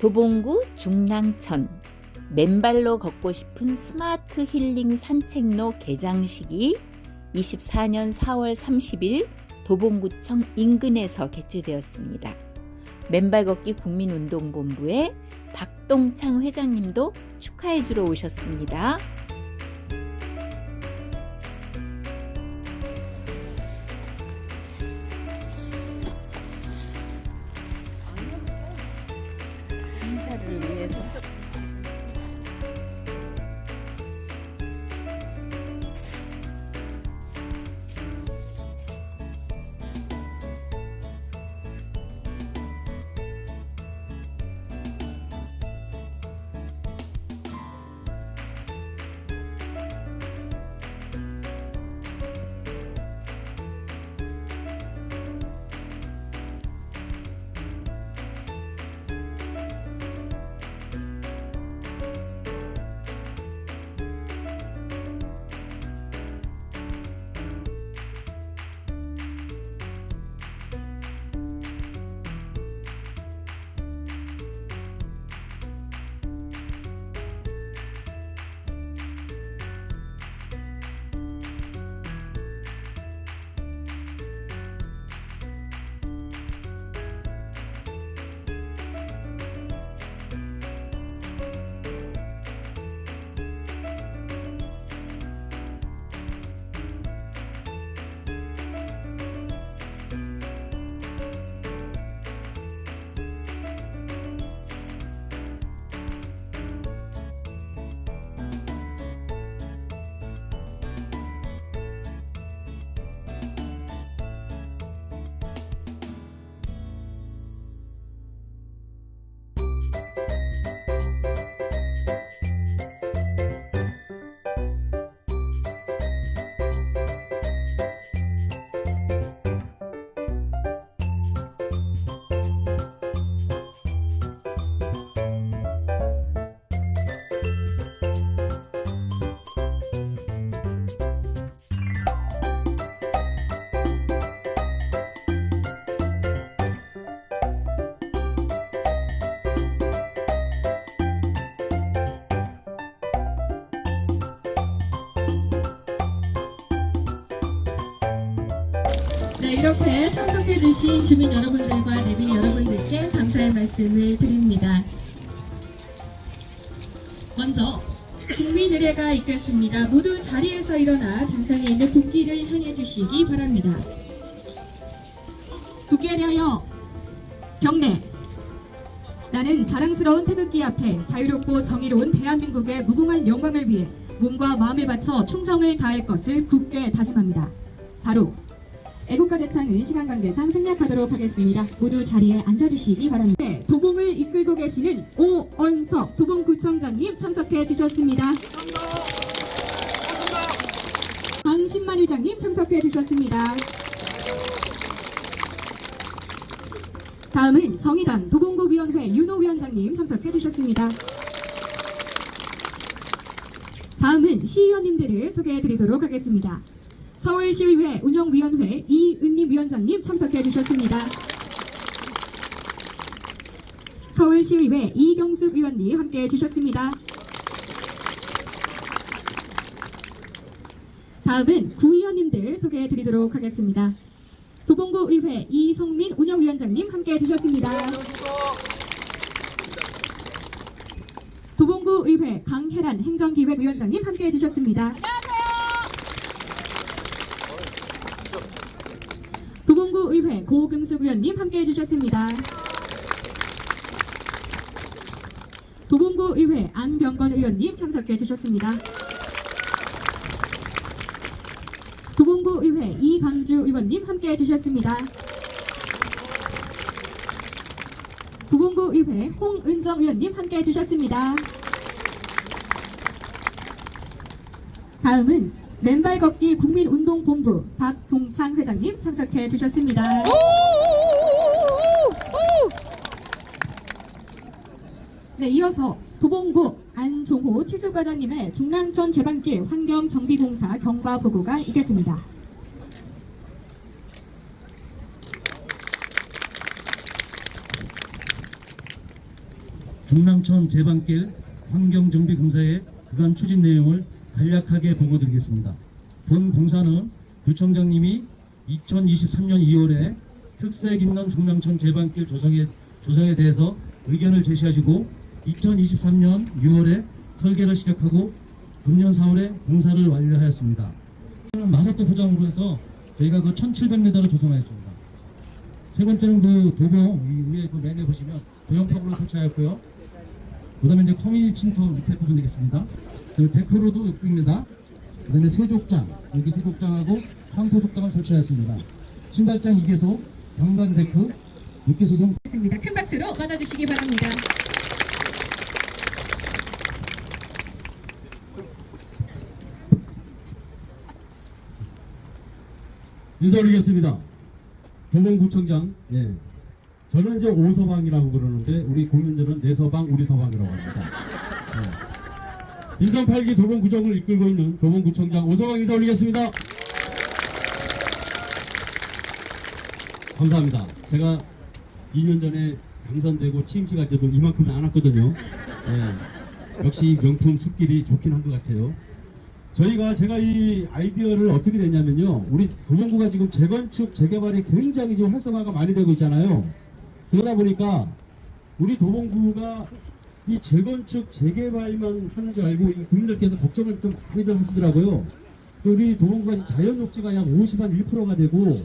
도봉구 중랑천 맨발로 걷고 싶은 스마트 힐링 산책로 개장식이 24년 4월 30일 도봉구청 인근에서 개최되었습니다. 맨발 걷기 국민운동본부의 박동창 회장님도 축하해 주러 오셨습니다. 네, 이렇게 참석해주신 주민 여러분들과 내빈 여러분들께 감사의 말씀을 드립니다. 먼저 국민의례가 있겠습니다. 모두 자리에서 일어나 단상에 있는 국기를 향해 주시기 바랍니다. 국기에 대하여 경례 나는 자랑스러운 태극기 앞에 자유롭고 정의로운 대한민국의 무궁한 영광을 위해 몸과 마음을 바쳐 충성을 다할 것을 굳게 다짐합니다. 바로 애국가 대창은 시간 관계상 생략하도록 하겠습니다. 모두 자리에 앉아주시기 바랍니다. 네, 도봉을 이끌고 계시는 오언석 도봉구청장님 참석해 주셨습니다. 강신만 의장님 참석해 주셨습니다. 다음은 정의당 도봉구위원회 윤호 위원장님 참석해 주셨습니다. 다음은 시의원님들을 소개해 드리도록 하겠습니다. 서울시의회 운영위원회 이은림 위원장님 참석해 주셨습니다. 서울시의회 이경숙 의원님 함께 해 주셨습니다. 다음은 구의원님들 소개해 드리도록 하겠습니다. 도봉구 의회 이성민 운영위원장님 함께 해 주셨습니다. 도봉구 의회 강혜란 행정기획위원장님 함께 해 주셨습니다. 도봉구 고금숙 의원님 함께 해 주셨습니다. 도봉구 의회 안병건 의원님 참석해 주셨습니다. 도봉구 의회 이광주 의원님 함께 해 주셨습니다. 도봉구 의회 홍은정 의원님 함께 해 주셨습니다. 다음은 맨발 걷기 국민운동본부 박동창 회장님 참석해 주셨습니다. 네, 이어서 도봉구 안종호 치수과장님의 중랑천 제방길 환경정비공사 경과 보고가 있겠습니다. 중랑천 제방길 환경정비공사의 그간 추진 내용을 간략하게 보고드리겠습니다. 본 공사는 구청장님이 2023년 2월에 특색 있는 중랑천 제방길 조성에, 조성에 대해서 의견을 제시하시고 2023년 6월에 설계를 시작하고 금년 4월에 공사를 완료하였습니다. 마사토 포장으로 해서 저희가 그 1700m를 조성하였습니다. 세 번째는 그 도봉 이 위에 그 맨에 보시면 조형파고를 설치하였고요. 그 다음에 이제 커뮤니티 층터 밑에 부분 되겠습니다. 그리고 데크로도 있습니다. 그다음에 세족장 여기 세족장하고 황토족장을 설치하였습니다. 신발장 2개소, 경관 데크, 6개소 등. 큰 박수로 맞아주시기 바랍니다. 인사 올리겠습니다. 도봉구청장, 예. 저는 이제 오서방이라고 그러는데, 우리 국민들은 내 서방, 우리 서방이라고 합니다. 예. 인삼 8기 도봉구청을 이끌고 있는 도봉구청장 오서방 인사 올리겠습니다. 감사합니다. 제가 2년 전에 당선되고 취임식 할 때도 이만큼은 안 왔거든요. 예. 역시 명품 숲길이 좋긴 한 것 같아요. 저희가 제가 이 아이디어를 어떻게 됐냐면요. 우리 도봉구가 지금 재건축, 재개발이 굉장히 지금 활성화가 많이 되고 있잖아요. 그러다 보니까 우리 도봉구가 이 재건축, 재개발만 하는 줄 알고 이 국민들께서 걱정을 좀 많이들 하시더라고요. 우리 도봉구가 자연 녹지가 약 50한 1%가 되고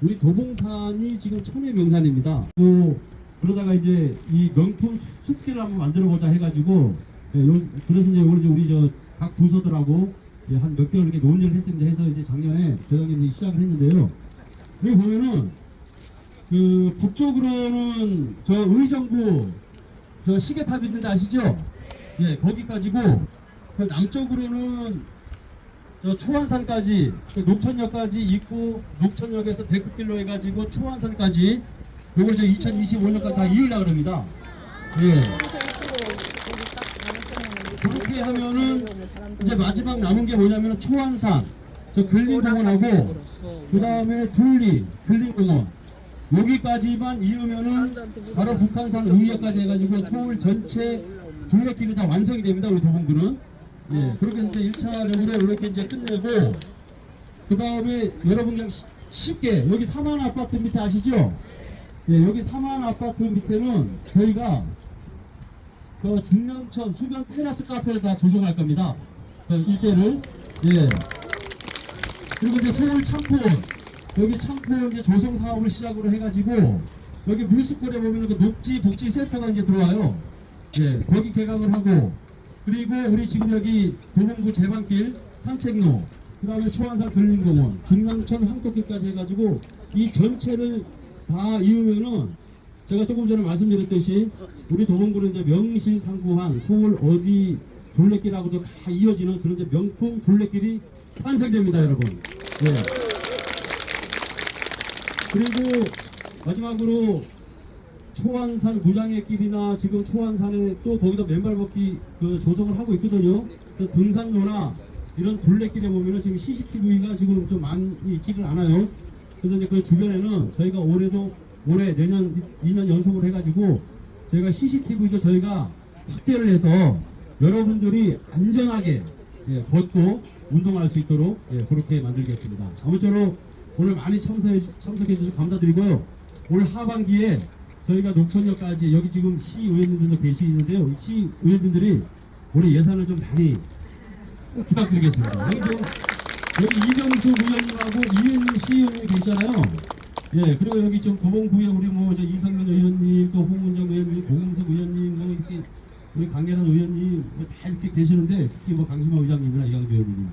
우리 도봉산이 지금 천의 명산입니다. 또 그러다가 이제 이 명품 숲길을 한번 만들어 보자 해가지고 예, 요- 그래서 이제 우리 저 각 부서들하고 예, 한 몇 개월 이렇게 논의를 했습니다. 해서 이제 작년에 대장님이 시작을 했는데요. 여기 보면은 그 북쪽으로는 저 의정부 저 시계탑 있는데 아시죠? 예, 거기까지고 그 남쪽으로는 저 초안산까지 그 녹천역까지 있고 녹천역에서 데크길로 해가지고 초안산까지 요걸 저 2025년까지 다 이으려고 합니다. 예. 그렇게 하면은 이제 마지막 남은 게 뭐냐면 초안산, 저 근린공원하고 그 다음에 둘리, 근린공원 여기까지만 이으면은 바로 북한산 의역까지 해가지고 서울 전체 둘레길이 다 완성이 됩니다. 우리 도봉구는 예 그렇게 해서 이제 1차적으로 이렇게 이제 끝내고 그 다음에 여러분 그냥 쉬- 쉽게 여기 사만 아파트 밑에 아시죠? 예 여기 사만 아파트 밑에는 저희가 그 중랑천 수변 테라스 카페를 다 조성할 겁니다. 그 일대를 예. 그리고 이제 서울 창포 여기 창포 이제 조성 사업을 시작으로 해가지고 여기 물숲골에 보면 그 녹지 복지 센터가 이제 들어와요. 예, 거기 개강을 하고 그리고 우리 지금 여기 도봉구 제방길 산책로 그 다음에 초안산 근린공원 중랑천 황토길까지 해가지고 이 전체를 다 이으면은 제가 조금 전에 말씀드렸듯이 우리 도봉구는 이제 명실상부한 서울 어디 둘레길하고도 다 이어지는 그런 이제 명품 둘레길이 탄생됩니다, 여러분. 예. 그리고 마지막으로 초안산 무장의 길이나 지금 초안산에 또 거기다 맨발 걷기 그 조성을 하고 있거든요. 그 등산로나 이런 둘레길에 보면은 지금 CCTV가 지금 좀 많이 있지를 않아요. 그래서 이제 그 주변에는 저희가 올해도 올해 내년 2년 연속을 해가지고 저희가 CCTV도 저희가 확대를 해서 여러분들이 안전하게 예, 걷고 운동할 수 있도록 예, 그렇게 만들겠습니다. 아무쪼록 오늘 많이 참석해, 주- 참석해 주셔서 감사드리고요. 올 하반기에 저희가 녹천역까지 여기 지금 시의원님들도 계시는데요. 이 시의원님들이 올해 예산을 좀 많이 부탁드리겠습니다. 여기 지금 이병수 의원님하고 이은희 시의원님 계시잖아요. 예, 그리고 여기 좀 도봉구에 우리 뭐저 이성민 의원님, 또 홍문정 의원님, 고금숙 의원님, 뭐 이렇게 우리 강계란 의원님 뭐 다 이렇게 계시는데 특히 뭐 강심화 의장님이나 이강주 의원님.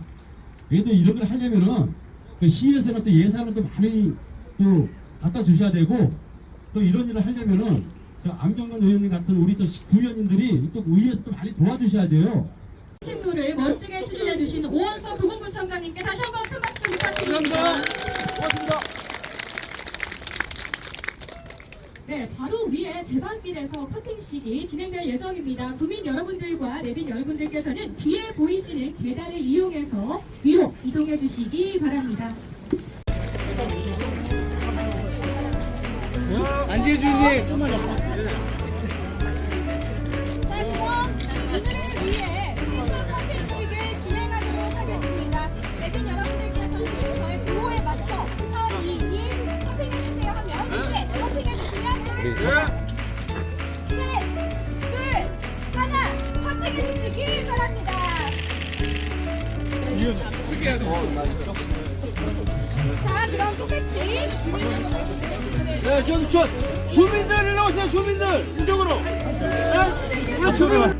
이게 또 이런 걸 하려면은 그 시에서는 또 예산을 또 많이 또 갖다 주셔야 되고 또 이런 일을 하려면은 저 안경근 의원님 같은 우리 또 구의원님들이 또 의회에서 또 많이 도와주셔야 돼요. 책로를 멋지게 추진해 주신 오원석 도봉구청장님께 다시 한번 큰 박수 부탁드립니다. 네, 바로 위에 제방길에서 커팅식이 진행될 예정입니다. 구민 여러분들과 내빈 여러분들께서는 뒤에 보이시는 계단을 이용해서 위로 이동해 주시기 바랍니다. 안재준이 우리 셋, 둘, 하나 선택해 주시길 바랍니다. 자, 그럼 똑같이 주민등록 네, 저기 저 주민들 일로 오세요 주민들 이쪽으로 네? 예? 우리 주민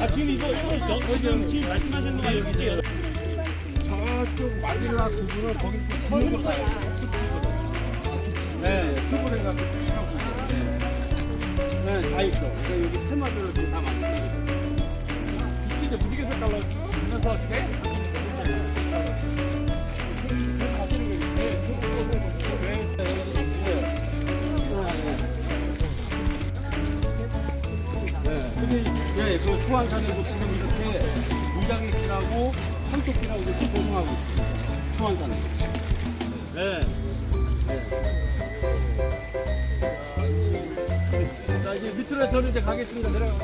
아 지금 이거 이거 여- 지금 지금 말씀하시는 거 여기 있대요. 저쪽 마지막 부분은 거기 짓는 거 봐요. 네, 수분해가 네, 다 있어. 그러니까 여기 테마별로 다 만들어. 빛이 이제 무지개 색깔로 주면서 이렇 그 초안산에도 지금 이렇게 무장의 길하고 황토길하고 이렇게 조성하고 있습니다. 초안산에. 네. 네. 자 이제 밑으로 저는 이제 가겠습니다. 내려가.